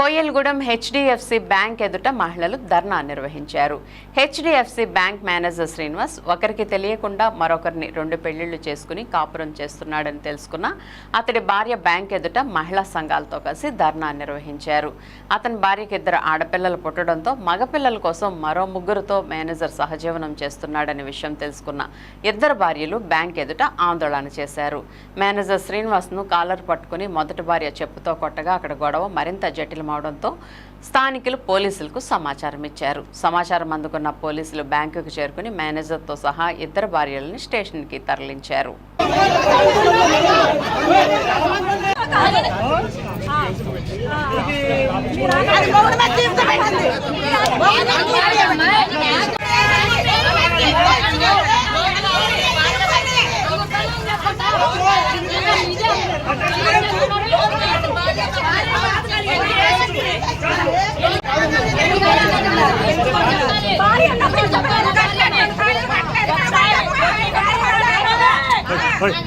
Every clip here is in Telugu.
కోయల్గూడెం హెచ్డిఎఫ్సి బ్యాంక్ ఎదుట మహిళలు ధర్నా నిర్వహించారు. హెచ్డిఎఫ్సి బ్యాంక్ మేనేజర్ శ్రీనివాస్ ఒకరికి తెలియకుండా మరొకరిని రెండు పెళ్ళిళ్ళు చేసుకుని కాపురం చేస్తున్నాడని తెలుసుకున్న అతడి భార్య బ్యాంక్ ఎదుట మహిళా సంఘాలతో కలిసి ధర్నా నిర్వహించారు. అతని భార్యకి ఇద్దరు ఆడపిల్లలు పుట్టడంతో మగపిల్లల కోసం మరో ముగ్గురుతో మేనేజర్ సహజీవనం చేస్తున్నాడనే విషయం తెలుసుకున్న ఇద్దరు భార్యలు బ్యాంక్ ఎదుట ఆందోళన చేశారు. మేనేజర్ శ్రీనివాస్ను కాలర్ పట్టుకుని మొదటి భార్య చెప్పుతో కొట్టగా అక్కడ గొడవ మరింత అవడంతో స్థానికులు పోలీసులకు సమాచారం ఇచ్చారు. సమాచారం అందుకున్న పోలీసులు బ్యాంకుకు చేరుకుని మేనేజర్తో సహా ఇద్దరు భార్యలను స్టేషన్కి తరలించారు.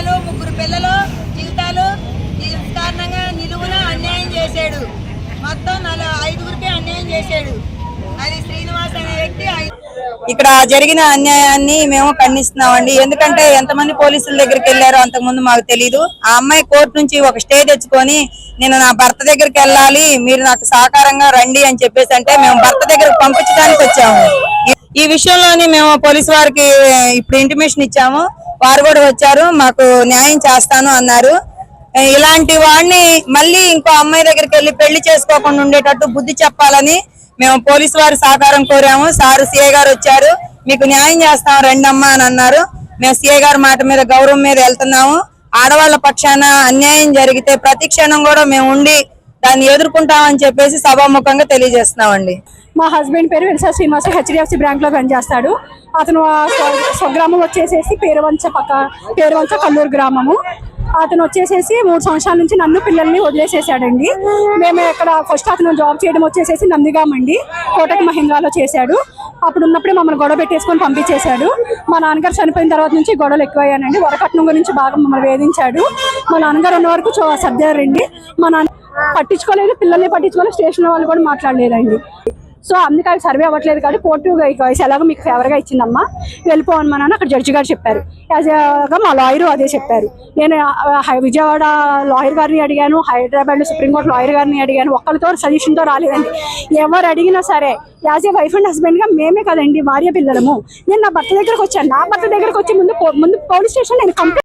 జీవితాలు ముగ్గురు పిల్లలు జీవితాలు కారణంగా నిలువున అన్యాయం చేశాడు. మొత్తం నలభై ఐదుగురికి అన్యాయం చేశాడు. అది శ్రీనివాస్ అనే వ్యక్తి ఇక్కడ జరిగిన అన్యాయాన్ని మేము ఖండిస్తున్నామండి. ఎందుకంటే ఎంతమంది పోలీసుల దగ్గరికి వెళ్ళారో అంతకుముందు మాకు తెలియదు ఆ అమ్మాయి కోర్టు నుంచి ఒక స్టే తెచ్చుకొని నేను నా భర్త దగ్గరికి వెళ్ళాలి మీరు నాకు సహకారంగా రండి అని చెప్పేసి అంటే మేము భర్త దగ్గరకు పంపించడానికి వచ్చాము. ఈ- ఈ విషయంలోని మేము పోలీసు వారికి ఇప్పుడు ఇంటిమేషన్ ఇచ్చాము. వారు కూడా వచ్చారు మాకు న్యాయం చేస్తాను అన్నారు. ఇలాంటి వాడిని మళ్ళీ ఇంకో అమ్మాయి దగ్గరికి వెళ్ళి పెళ్ళి చేసుకోకుండా ఉండేటట్టు బుద్ధి చెప్పాలని మేము పోలీసు వారి సహకారం కోరాము. సారు సిఐ గారు వచ్చారు. మీకు న్యాయం చేస్తాం రెండమ్మా అని అన్నారు. మేము సిఐ గారి మాట మీద గౌరవం మీద వెళ్తున్నాము. ఆడవాళ్ళ పక్షాన అన్యాయం జరిగితే ప్రతి క్షణం కూడా మేము ఉండి దాన్ని ఎదుర్కొంటామని చెప్పేసి సభాముఖంగా తెలియజేస్తున్నామండి. మా హస్బెండ్ పేరు వెలిసా శ్రీనివాస హెచ్డిఎఫ్సి బ్యాంక్లో పనిచేస్తాడు. అతను స్వగ్రామం వచ్చేసేసి పేరువంచ పక్క పేరువంచ కల్లూరు గ్రామము. అతను వచ్చేసేసి మూడు సంవత్సరాల నుంచి నన్ను పిల్లల్ని వదిలేసేసాడండి మేము ఇక్కడ ఫస్ట్ అతను జాబ్ చేయడం వచ్చేసేసి నందిగామండి కోటక్ మహీంద్రాలో చేశాడు. అప్పుడు ఉన్నప్పుడే మమ్మల్ని గొడవ పెట్టేసుకొని పంపించేశాడు. మా నాన్నగారు చనిపోయిన తర్వాత నుంచి గొడవలు ఎక్కువయ్యానండి వరకట్నం గురించి బాగా మమ్మల్ని వేధించాడు. మా నాన్నగారు ఉన్న వరకు సర్దారండి. మా నాన్న పట్టించుకోలేదు పిల్లల్ని పట్టించుకోలేదు స్టేషన్ వాళ్ళు కూడా మాట్లాడలేదండి. సో అందుకే అది సర్వే అవ్వట్లేదు కాబట్టి కోర్టు వయసు ఎలాగో మీకు ఫేవర్గా ఇచ్చిందమ్మా. వెళ్ళిపోవనమని అక్కడ జడ్జి గారు చెప్పారు. యాజ్ మా లాయరు అదే చెప్పారు. నేను హై- విజయవాడ లాయర్ గారిని అడిగాను హైదరాబాద్ సుప్రీంకోర్టు లాయర్ గారిని అడిగాను. ఒక్కరితో సజెషన్తో రాలేదండి. ఎవరు అడిగినా సరే యాజ్ ఏ వైఫ్ అండ్ హస్బెండ్గా మేమే కదండి భార్య పిల్లలము. నేను నా భర్త దగ్గరకు వచ్చాను. నా భర్త దగ్గరకు వచ్చి ముందు పో- ముందు పోలీస్ స్టేషన్ నేను కంప్లైంట్